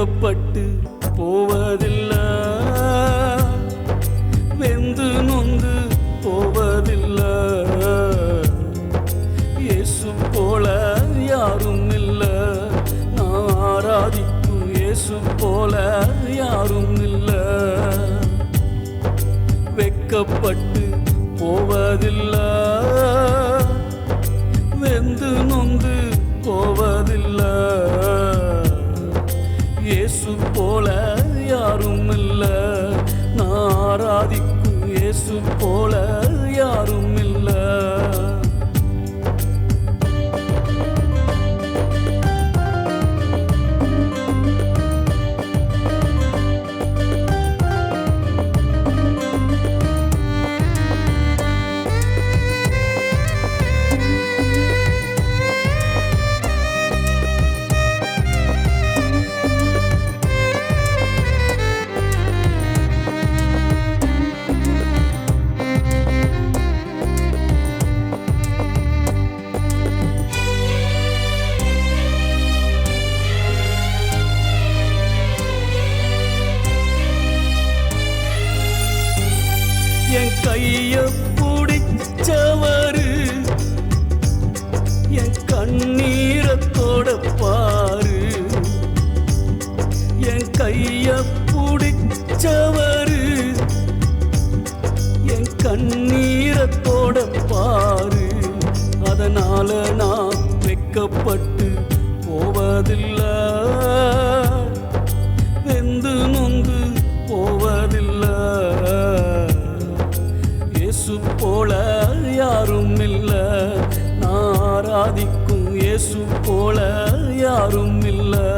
வெட்கப்பட்டு போவதில்லை. வெந்து நொந்து போவதில்லை. இயேசு போல யாரும் இல்ல. நான் ஆராதிக்கும் இயேசு போல யாரும் இல்ல. வெட்கப்பட்டு போவதில்லை. இயேசு போல பாரு. அதனால நான் வெக்கப்பட்டு போவதில்லை. வெந்து நொந்து போவதில்லை. இயேசு போல யாரும் இல்லை. நான் ஆராதிக்கும் இயேசு போல யாரும் இல்லை.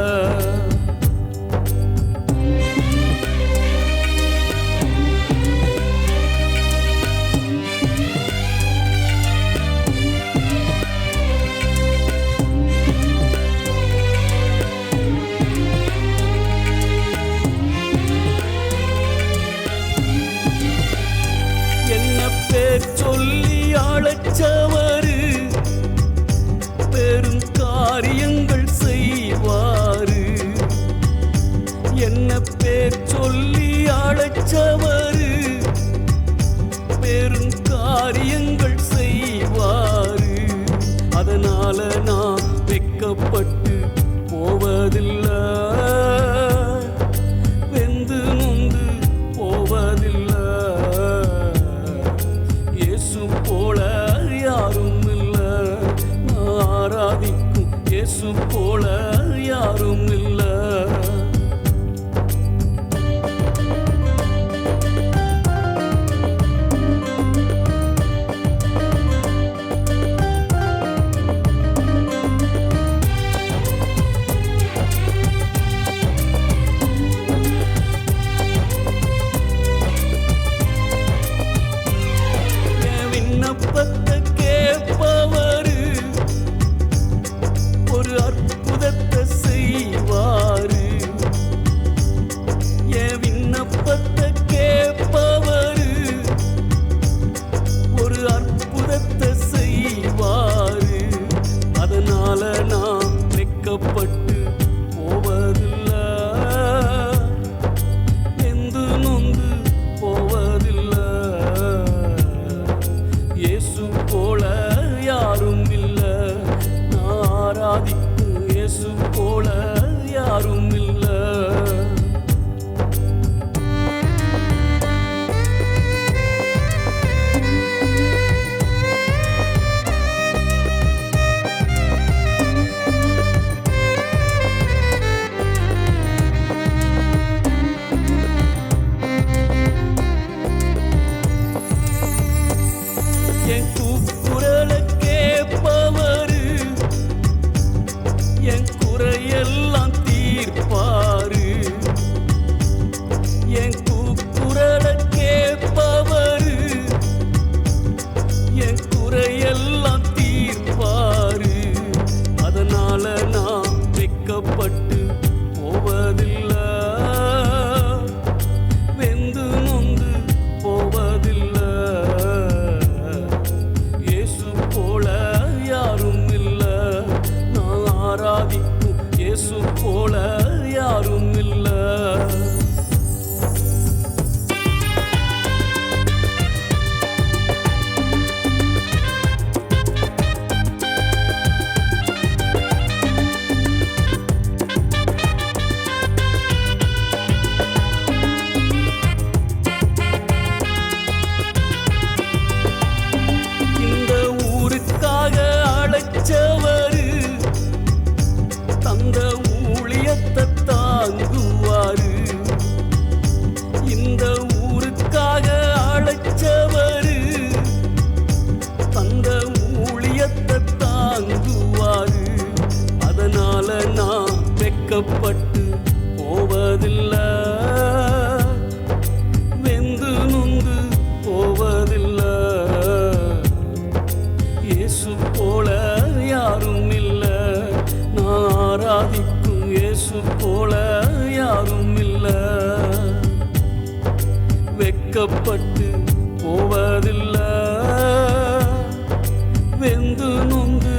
காரியங்கள் செய்வாரு. அதனால நான் வெக்கப்பட்டு வெட்கப்பட்டு போவதில்லை. வெந்து நொந்து